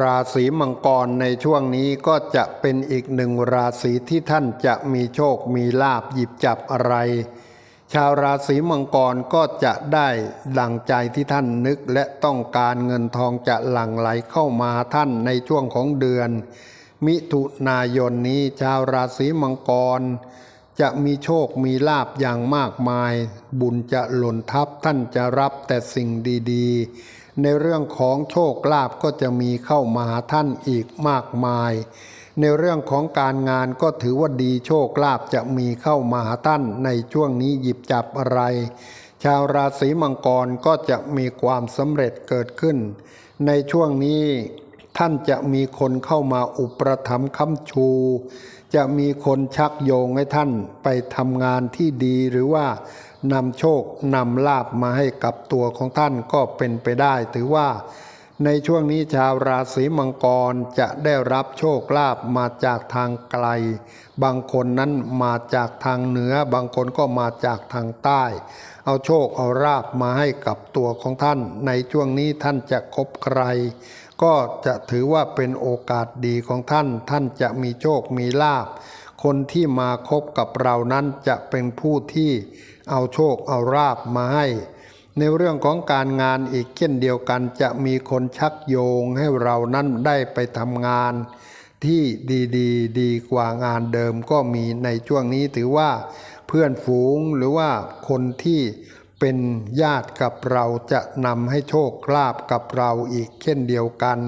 ราศีมังกรในช่วงนี้ก็จะเป็นอีกหนึ่งราศีที่ท่านจะมีโชคมีลาบหยิบจับอะไร ชาวราศีมังกรก็จะได้ดังใจที่ท่านนึกและต้องการเงินทองจะหลั่งไหลเข้ามาท่านในช่วงของเดือน มิถุนายนนี้ชาวราศีมังกร จะมีโชคมีลาบอย่างมากมาย บุญจะหล่นทับท่านจะรับแต่สิ่งดี ๆ ในเรื่องของโชคลาภก็จะมีเข้ามาหาท่านอีกมากมาย ในเรื่องของการงานก็ถือว่าดีโชคลาภจะมีเข้ามาหาท่านในช่วงนี้หยิบจับอะไร ชาวราศีมังกรก็จะมีความสำเร็จเกิดขึ้น ในช่วงนี้ท่านจะมีคนเข้ามาอุปถัมภ์ค้ำชู จะมีคนชักโยงให้ท่านไปทำงานที่ดีหรือว่า นำโชคนำลาบมาให้กับตัวของท่านก็เป็นไปได้ ถือว่า ในช่วงนี้ชาวราศีมังกรจะได้รับโชคลาภมาจากทางไกล บางคนนั้นมาจากทางเหนือ บางคนก็มาจากทางใต้ เอาโชคเอาราบมาให้กับตัวของท่าน ในช่วงนี้ท่านจะคบใคร ก็จะถือว่าเป็นโอกาสดีของท่าน ท่านจะมีโชคมีลาบ คนที่มาคบกับเรานั้นจะเป็นผู้ที่เอาโชคเอาราบมาให้ ในเรื่องของการงานอีกเช่นเดียวกันจะมีคนชักโยงให้เรานั้นได้ไปทำงาน ที่ดีๆดดีกว่างานเดิมก็มีในช่วงนี้ถือว่า เพื่อนฝูงหรือว่าคนที่เป็นญาติกับเราจะนำให้โชคลาภกับเราอีกเช่นเดียวกัน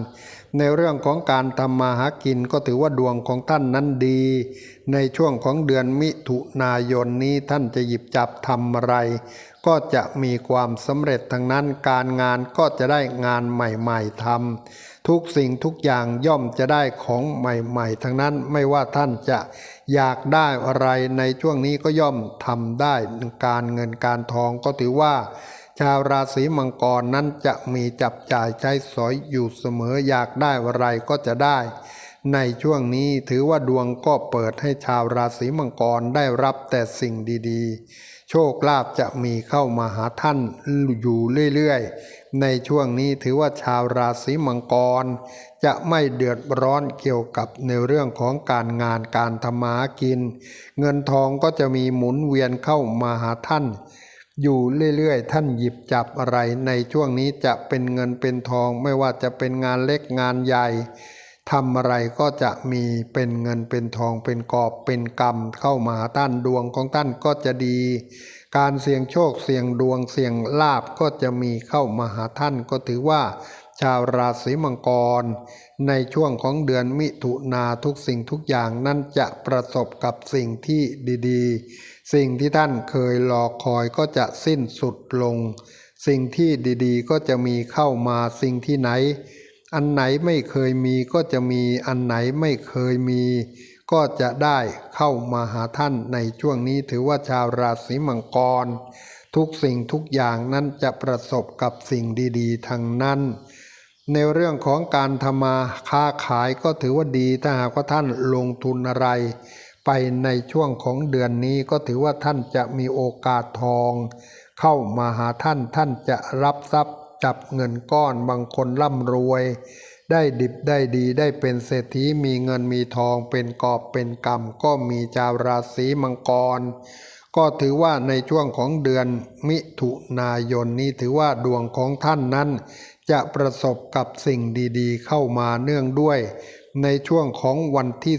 ในเรื่องของการทำมาหากินก็ถือว่าดวงของท่านนั้นดี ในช่วงของเดือนมิถุนายนนี้ท่านจะหยิบจับทำอะไร ก็จะมีความสำเร็จทั้งนั้นการงานก็จะได้งานใหม่ ๆทำทุกสิ่งทุกอย่างย่อมจะได้ของใหม่ ๆ ทั้งนั้นไม่ว่าท่านจะอยากได้อะไรในช่วงนี้ก็ย่อมทำได้การเงินการทองก็ถือว่า ชาวราศีมังกรนั้นจะมีจับจ่ายใช้สอยอยู่เสมออยากได้อะไรก็จะได้ ในช่วงนี้ถือว่าดวงก็เปิดให้ชาวราศีมังกรได้รับแต่สิ่งดีๆ โชคลาภจะมีเข้ามาหาท่านอยู่เรื่อยๆ ในช่วงนี้ถือว่าชาวราศีมังกร จะไม่เดือดร้อนเกี่ยวกับในเรื่องของการงานการทำมาหากิน เงินทองก็จะมีหมุนเวียนเข้ามาหาท่าน อยู่เรื่อยๆ ท่านหยิบจับอะไรในช่วงนี้จะเป็นเงินเป็นทอง ไม่ว่าจะเป็นงานเล็กงานใหญ่ทำอะไรก็จะมีเป็นเงินเป็นทองเป็นกอบเป็นกรรมเข้ามาท่านดวงของท่านก็จะดี การเสี่ยงโชคเสี่ยงดวงเสี่ยงลาบก็จะมีเข้ามาหาท่านก็ถือว่า ชาวราศีมังกร ในช่วงของเดือนมิถุนาทุกสิ่งทุกอย่างนั้นจะประสบกับสิ่งที่ดีๆ สิ่งที่ท่านเคยรอคอยก็จะสิ้นสุดลง สิ่งที่ดีๆ ก็จะมีเข้ามาสิ่งที่ไหน อันไหนไม่เคยมีก็จะมีอันไหนไม่เคยมี ก็จะได้เข้ามาหาท่านในช่วงนี้ถือว่าชาวราศีมังกร ทุกสิ่งทุกอย่างนั้นจะประสบกับสิ่งดีๆทั้งนั้น ในเรื่องของการทำมาค้าขายก็ถือว่าดีถ้าหากว่าท่านลงทุนอะไร ไปในช่วงของเดือนนี้ก็ถือว่าท่านจะมีโอกาสทอง เข้ามาหาท่านท่านจะรับทรัพย์จับเงินก้อนบางคนร่ำรวย ได้ดิบได้ดีได้เป็นเศรษฐีมีเงินมีทองเป็นกอบเป็นกำก็มีชาวราศีมังกร ก็ถือว่าในช่วงของเดือนมิถุนายนนี้ถือว่าดวงของท่านนั้น จะประสบกับสิ่งดีๆ เข้ามาเนื่องด้วย ในช่วงของวันที่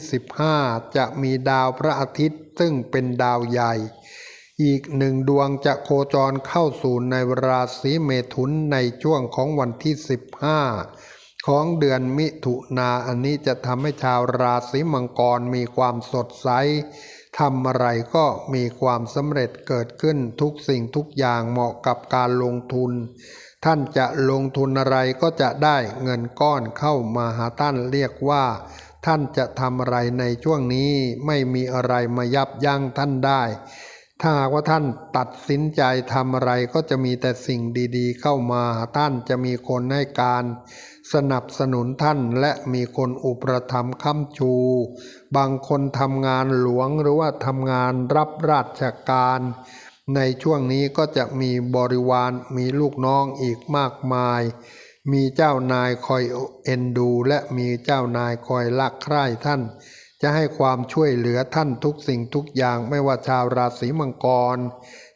15 จะมีดาวพระอาทิตย์ซึ่งเป็นดาวใหญ่ อีกหนึ่งดวงจะโคจรเข้าสู่ในราศีเมถุนในช่วงของวันที่ 15 ของเดือนมิถุนาอันนี้จะทำให้ชาวราศีมังกรมีความสดใสทำอะไรก็มีความสำเร็จเกิดขึ้นทุกสิ่งทุกอย่างเหมาะกับการลงทุน ท่านจะลงทุนอะไรก็จะได้เงินก้อนเข้ามาหาท่านเรียกว่า ท่านจะทำอะไรในช่วงนี้ไม่มีอะไรมายับยั้งท่านได้ ถ้าหากว่าท่านตัดสินใจทำอะไรก็จะมีแต่สิ่งดีๆ เข้ามาท่านจะมีคนให้การสนับสนุนท่านและมีคนอุปถัมภ์ค้ำชู บางคนทำงานหลวงหรือว่าทำงานรับราชการ ในช่วงนี้ก็จะมีบริวารมีลูกน้องอีกมากมาย มีเจ้านายคอยเอ็นดู และมีเจ้านายคอยรักใคร่ท่าน จะให้ความช่วยเหลือท่านทุกสิ่งทุกอย่างไม่ว่าชาวราศีมังกร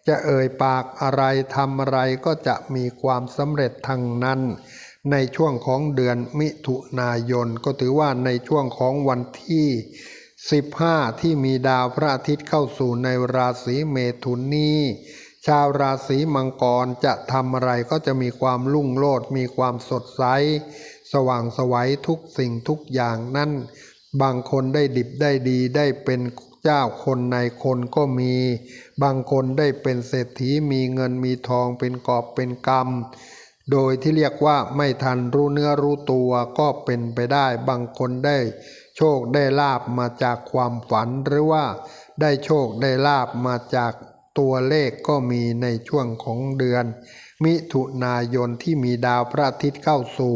จะเอ่ยปากอะไรทำอะไรก็จะมีความสำเร็จทางนั้น ในช่วงของเดือนมิถุนายนก็ถือว่าในช่วงของวันที่ 15 ที่มีดาวพระอาทิตย์เข้าสู่ในราศีเมถุนนี้ชาวราศีมังกรจะทำอะไรก็จะมีความรุ่งโรจน์มีความสดใส สว่างไสวัยทุกสิ่งทุกอย่างนั่น บางคนได้ดิบได้ดีได้เป็นเจ้าคนในคนก็มี บางคนได้เป็นเศรษฐีมีเงินมีทองเป็นกอบเป็นกำโดยที่เรียกว่าไม่ทันรู้เนื้อรู้ตัวก็เป็นไปได้ บางคนได้ โชคได้ลาบมาจากความฝันหรือว่าได้โชคได้ลาบมาจากตัวเลขก็มีในช่วงของเดือน มิถุนายนที่มีดาวพระอาทิตย์เข้าสู่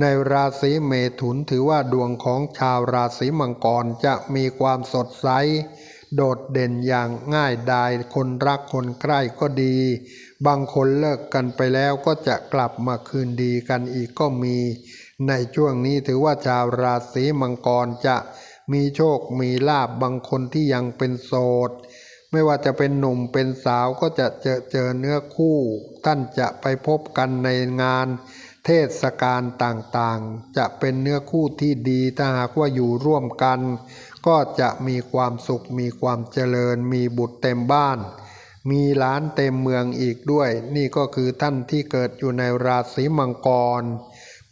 ในราศีเมถุนถือว่าดวงของชาวราศีมังกรจะมีความสดใส โดดเด่นอย่างง่ายดายคนรักคนใกล้ก็ดี บางคนเลิกกันไปแล้วก็จะกลับมาคืนดีกันอีกก็มี ในช่วงนี้ถือว่าชาวราศีมังกรจะมีโชคมีลาบบางคนที่ยังเป็นโสด ไม่ว่าจะเป็นหนุ่มเป็นสาวก็จะเจอเจอเนื้อคู่ ท่านจะไปพบกันในงาน เทศกาลต่างๆ จะเป็นเนื้อคู่ที่ดีถ้าหากว่าอยู่ร่วมกัน ก็จะมีความสุขมีความเจริญ มีบุตรเต็มบ้าน มีหลานเต็มเมืองอีกด้วย นี่ก็คือท่านที่เกิดอยู่ในราศีมังกร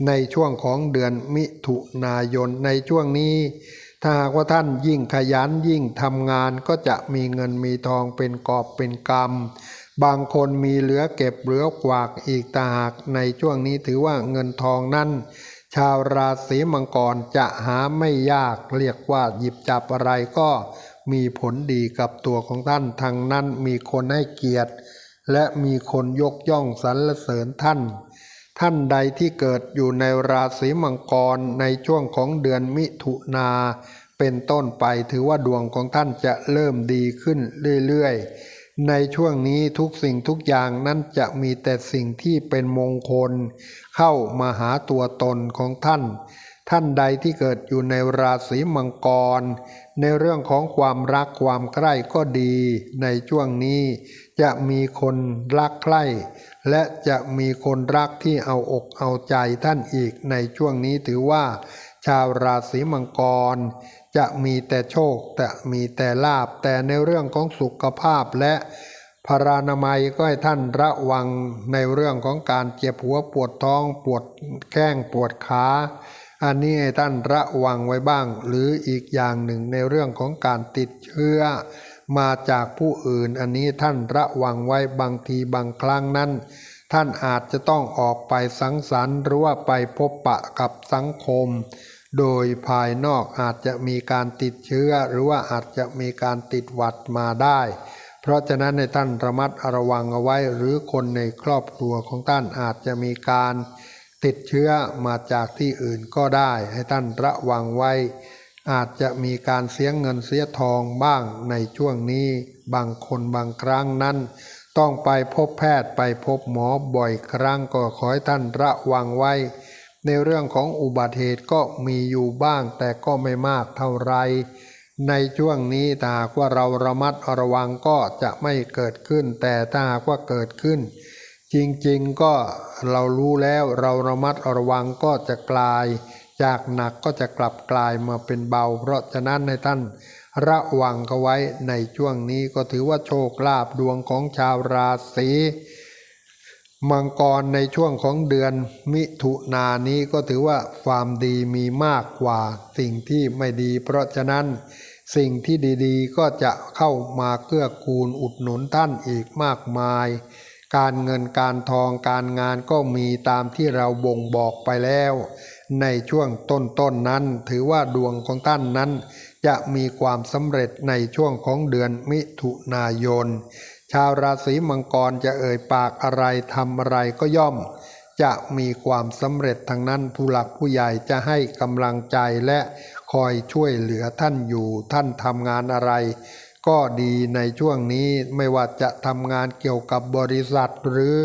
ในช่วงของเดือนมิถุนายนในช่วงนี้ ถ้าหากว่าท่านยิ่งขยันยิ่งทำงานก็จะมีเงินมีทองเป็นกอบเป็นกำบางคนมีเหลือเก็บเหลือกวากอีกตาหากในช่วงนี้ถือว่าเงินทองนั้น ชาวราศีมังกรจะหาไม่ยากเรียกว่าหยิบจับอะไรก็มีผลดีกับตัวของท่านทางนั้นมีคนให้เกียรติ และมีคนยกย่องสรรเสริญท่าน ท่านใดที่เกิดอยู่ในราศีมังกรในช่วงของเดือนมิถุนาเป็นต้นไปถือว่าดวงของท่านจะเริ่มดีขึ้นเรื่อยๆ ในช่วงนี้ทุกสิ่งทุกอย่างนั้นจะมีแต่สิ่งที่เป็นมงคล เข้ามาหาตัวตนของท่าน ท่านใดที่เกิดอยู่ในราศีมังกร ในเรื่องของความรักความใคร่ก็ดี ในช่วงนี้จะมีคนรักใคร่ และจะมีคนรักที่เอาอกเอาใจท่านอีกในช่วงนี้ถือว่า ชาวราศีมังกร จะมีแต่โชคแต่มีแต่ลาบแต่ในเรื่องของสุขภาพและพารานามัยก็ให้ท่านระวังในเรื่องของการเจ็บหัวปวดท้องปวดแข้งปวดขาอันนี้ให้ท่านระวังไว้บ้าง หรืออีกอย่างหนึ่งในเรื่องของการติดเชื้อ มาจากผู้อื่น อันนี้ท่านระวังไว้บางทีบางครั้งนั้น ท่านอาจจะต้องออกไปสังสรรค์หรือว่าไปพบปะกับสังคม โดยภายนอกอาจจะมีการติดเชื้อหรือว่าอาจจะมีการติดหวัดมาได้ เพราะฉะนั้นในท่านระมัดระวังเอาไว้หรือคนในครอบครัวของท่านอาจจะมีการติดเชื้อมาจากที่อื่นก็ได้ ให้ท่านระวังไว้ อาจจะมีการเสียเงินเสียทองบ้างในช่วงนี้ บางคนบางครั้งนั้น ต้องไปพบแพทย์ไปพบหมอบ่อยครั้งก็ขอให้ท่านระวังไว้ ในเรื่องของอุบัติเหตุก็มีอยู่บ้างแต่ก็ไม่มากเท่าไร ในช่วงนี้ถ้าหากว่าเราระมัดระวังก็จะไม่เกิดขึ้น แต่ถ้าหากว่าเกิดขึ้น จริงๆก็เรารู้แล้วเราระมัดระวังก็จะกลาย จากหนักก็จะกลับกลายมาเป็นเบา เพราะฉะนั้นในท่านระวังเขาไว้ในช่วงนี้ก็ถือว่าโชคลาภดวงของชาวราศีมังกรในช่วงของเดือนมิถุนายนนี้ก็ถือว่าความดีมีมากกว่าสิ่งที่ไม่ดี เพราะฉะนั้นสิ่งที่ดีๆ ก็จะเข้ามาเกื้อกูลอุดหนุนท่านอีกมากมาย การเงินการทองการงานก็มีตามที่เราบ่งบอกไปแล้ว ในช่วงต้นๆนนั้น ถือว่าดวงของท่านนั้น จะมีความสำเร็จในช่วงของเดือนมิถุนายน ชาวราศีมังกรจะเอ่ยปากอะไรทำอะไรก็ย่อม จะมีความสำเร็จทางนั้นผู้หลักผู้ใหญ่จะให้กำลังใจและคอยช่วยเหลือท่านอยู่ท่านทำงานอะไร ก็ดีในช่วงนี้ไม่ว่าจะทำงานเกี่ยวกับบริษัทหรือ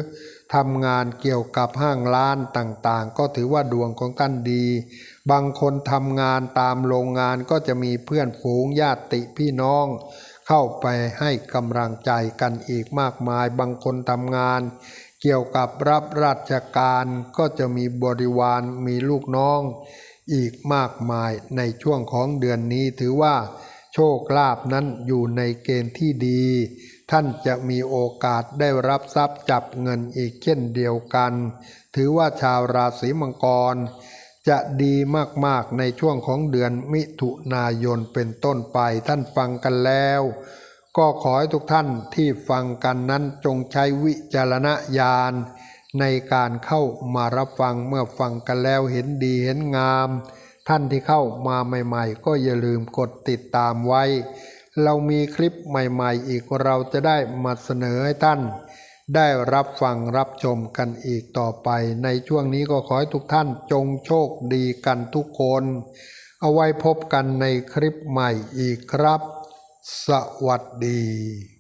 ทำงานเกี่ยวกับห้างร้านต่างๆ ก็ถือว่าดวงของท่านดี บางคนทำงานตามโรงงานก็จะมีเพื่อนฝูงญาติพี่น้อง เข้าไปให้กำลังใจกันอีกมากมาย บางคนทำงาน เกี่ยวกับรับราชการก็จะมีบริวารมีลูกน้องอีกมากมายในช่วงของเดือนนี้ถือว่า โชคลาภนั้นอยู่ในเกณฑ์ที่ดี ท่านจะมีโอกาสได้รับทรัพย์จับเงินอีกเช่นเดียวกัน ถือว่าชาวราศีมังกร จะดีมากๆในช่วงของเดือนมิถุนายนเป็นต้นไปท่านฟังกันแล้ว ก็ขอให้ทุกท่านที่ฟังกันนั้นจงใช้วิจารณญาณในการเข้ามารับฟังเมื่อฟังกันแล้วเห็นดีเห็นงาม ท่านที่เข้ามาใหม่ ๆ ก็อย่าลืมกดติดตามไว้ เรามีคลิปใหม่ๆ อีกเราจะได้มาเสนอให้ท่าน ได้รับฟังรับชมกันอีกต่อไป ในช่วงนี้ก็ขอให้ทุกท่านจงโชคดีกันทุกคน เอาไว้พบกันในคลิปใหม่อีกครับ สวัสดี